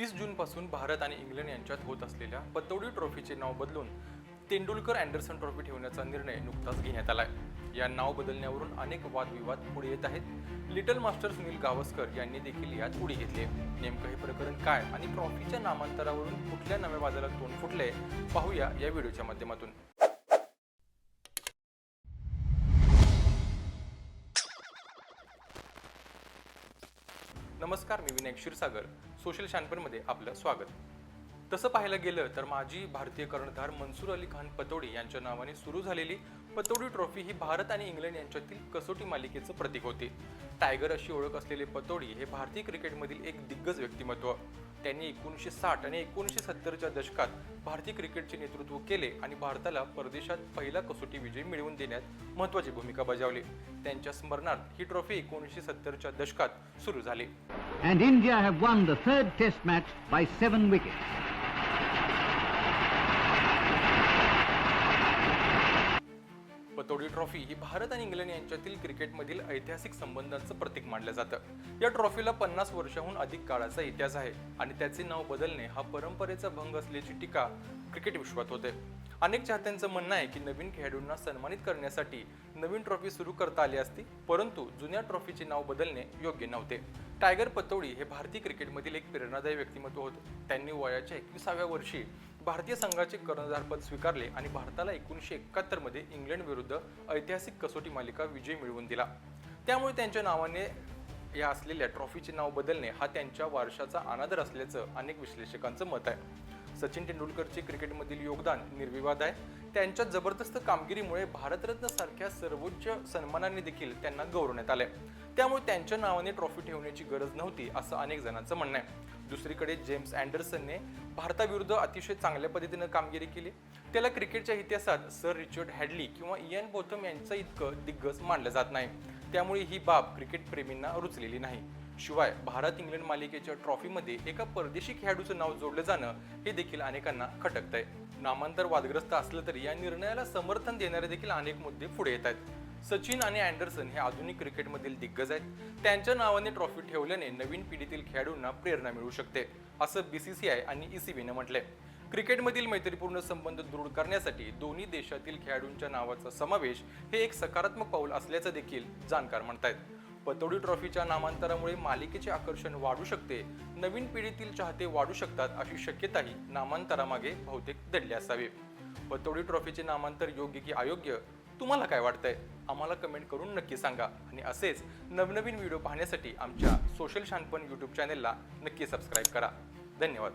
वीस जूनपासून भारत आणि इंग्लंड यांच्यात होत असलेल्या पतौडी ट्रॉफीचे नाव बदलून तेंडुलकर अँडरसन ट्रॉफी ठेवण्याचा निर्णय नुकताच घेण्यात आला आहे या नाव बदलण्यावरून अनेक वादविवाद पुढे येत आहेत. लिटल मास्टर सुनील गावस्कर यांनी देखील यात उडी घेतली नेमकं हे प्रकरण काय आणि ट्रॉफीच्या नामांतरावरून कुठल्या नव्या वादाला तोंड फुटले पाहूया या व्हिडिओच्या माध्यमातून. नमस्कार मी विनायक क्षीरसागर सोशल शॅनपनमध्ये आपलं स्वागत. तसं पाहायला गेलं तर माजी भारतीय कर्णधार मनसूर अली खान पतोडी यांच्या नावाने सुरू झालेली पतोडी ट्रॉफी ही भारत आणि इंग्लंड यांच्यातील कसोटी मालिकेचं प्रतीक होते. टायगर अशी ओळख असलेले पतोडी हे भारतीय क्रिकेटमधील एक दिग्गज व्यक्तिमत्व. त्यांनी एकोणीसशे साठ आणि एकोणीसशे सत्तरच्या दशकात भारतीय क्रिकेटचे नेतृत्व केले आणि भारताला परदेशात पहिला कसोटी विजय मिळवून देण्यात महत्त्वाची भूमिका बजावली त्यांच्या स्मरणार्थ ही ट्रॉफी एकोणीसशे सत्तरच्या दशकात सुरू झाली and India have won the third test match by seven wickets. तोडी ट्रॉफी ही भारत आणि इंग्लंड यांच्यातील क्रिकेटमधील ऐतिहासिक संबंधांचं प्रतीक मानलं जातं. या ट्रॉफीला पन्नास वर्षाहून अधिक काळाचा इतिहास आहे आणि त्याचे नाव बदलणे हा परंपरेचा भंग असल्याची टीका क्रिकेट विश्वात होते. अनेक चाहत्यांचं म्हणणं आहे की नवीन खेळाडूंना सन्मानित करण्यासाठी नवीन ट्रॉफी सुरू करता आली असती परंतु जुन्या ट्रॉफीचे नाव बदलणे योग्य नव्हते. टायगर पतौडी हे भारतीय क्रिकेटमधील एक प्रेरणादायी व्यक्तिमत्व होते. त्यांनी वयाच्या एकविसाव्या वर्षी भारतीय संघाचे कर्णधारपद स्वीकारले आणि भारताला एकोणीसशे एकाहत्तरमध्ये इंग्लंडविरुद्ध ऐतिहासिक कसोटी मालिका विजय मिळवून दिला. त्यामुळे त्यांच्या नावाने या असलेल्या ट्रॉफीचे नाव बदलणे हा त्यांच्या वारशाचा अनादर असल्याचं अनेक विश्लेषकांचं मत आहे. सचिन तेंडुलकरचे क्रिकेटमधील योगदान निर्विवाद आहे. त्यांच्या जबरदस्त कामगिरीमुळे भारतरत्न सारख्या सर्वोच्च सन्मानाने देखील त्यांना गौरवण्यात आले त्यामुळे त्यांच्या नावाने ट्रॉफी ठेवण्याची गरज नव्हती असं अनेक जणांचं म्हणणं आहे. दुसरीकडे जेम्स अँडरसनने भारताविरुद्ध अतिशय चांगल्या पद्धतीनं कामगिरी केली. त्याला क्रिकेटच्या इतिहासात सर रिचर्ड हॅडली किंवा इयन बोथम यांचं इतकं दिग्गज मानलं जात नाही. त्यामुळे ही बाब क्रिकेट प्रेमींना रुचलेली नाही. शिवाय भारत इंग्लंड मालिकेच्या ट्रॉफीमध्ये एका परदेशी खेळाडूचं नाव जोडलं जाणं हे देखील अनेकांना खटकतंय. नामांतर वादग्रस्त असलं तरी या निर्णयाला समर्थन देणारे देखील अनेक मुद्दे पुढे येत आहेत. सचिन आणि अँडरसन हे आधुनिक क्रिकेटमधील दिग्गज आहेत. त्यांच्या नावाने ट्रॉफी ठेवल्याने नवीन पिढीतील खेळाडूंना प्रेरणा मिळू शकते असं बी सी सी आय आणि ई सी बीने म्हटलंय. क्रिकेटमधील मैत्रीपूर्ण संबंध दृढ करण्यासाठी दोन्ही देशातील खेळाडूंच्या नावाचा समावेश हे एक सकारात्मक पाऊल असल्याचं देखील जाणकार म्हणतायत. पतोडी ट्रॉफीच्या नामांतरामुळे मालिकेचे आकर्षण वाढू शकते नवीन पिढीतील चाहते वाढू शकतात अशी शक्यताही नामांतरामागे बहुतेक दडली असावी. पतोडी ट्रॉफीचे नामांतर योग्य की अयोग्य तुम्हाला काय वाटतंय? आम्हाला कमेंट करून नक्की सांगा. आणि असेच नवनवीन व्हिडिओ पाहण्यासाठी आमच्या सोशल शानपण यूट्यूब चॅनेलला नक्की सबस्क्राईब करा. धन्यवाद.